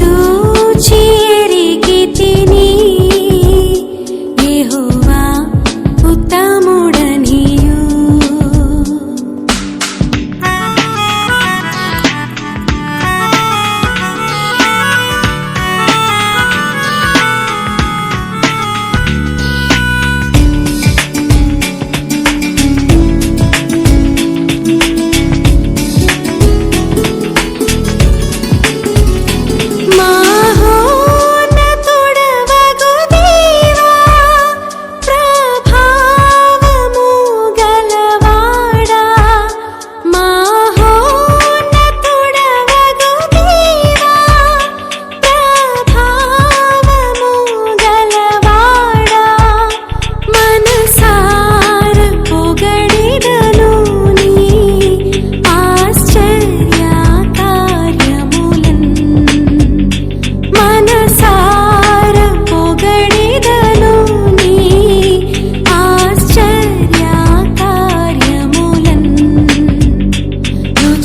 you.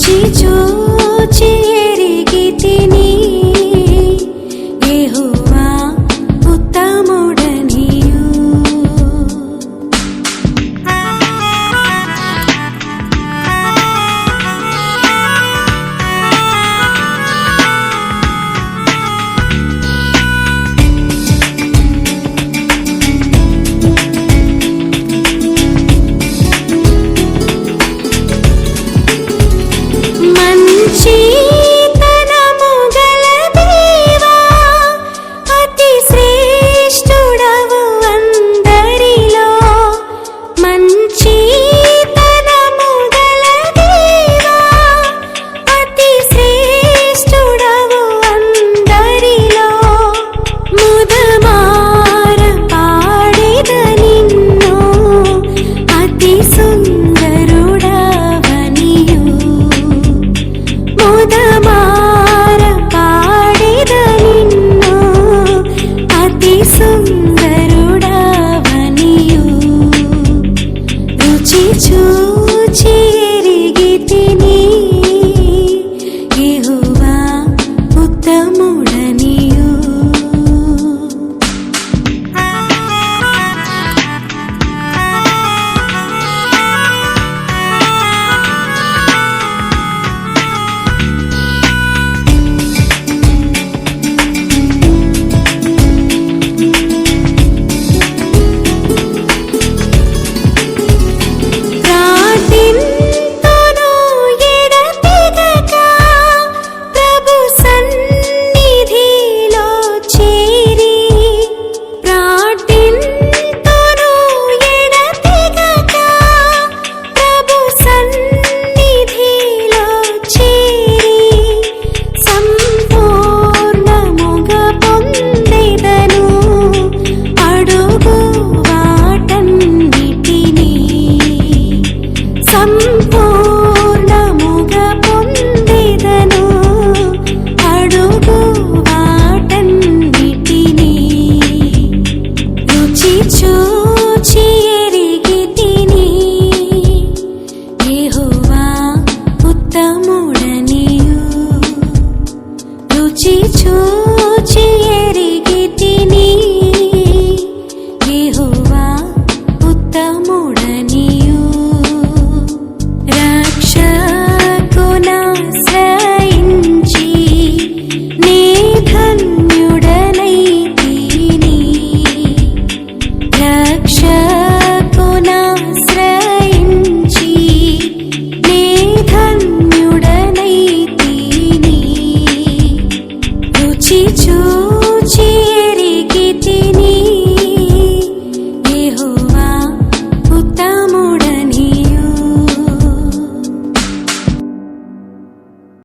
记住。తమ్ముడనియు రక్షకునాశ్రయించి నీ ధన్యుడనైతిని. రక్షకునాశ్రయించి నీ ధన్యుడనైతిని. రుచి చూ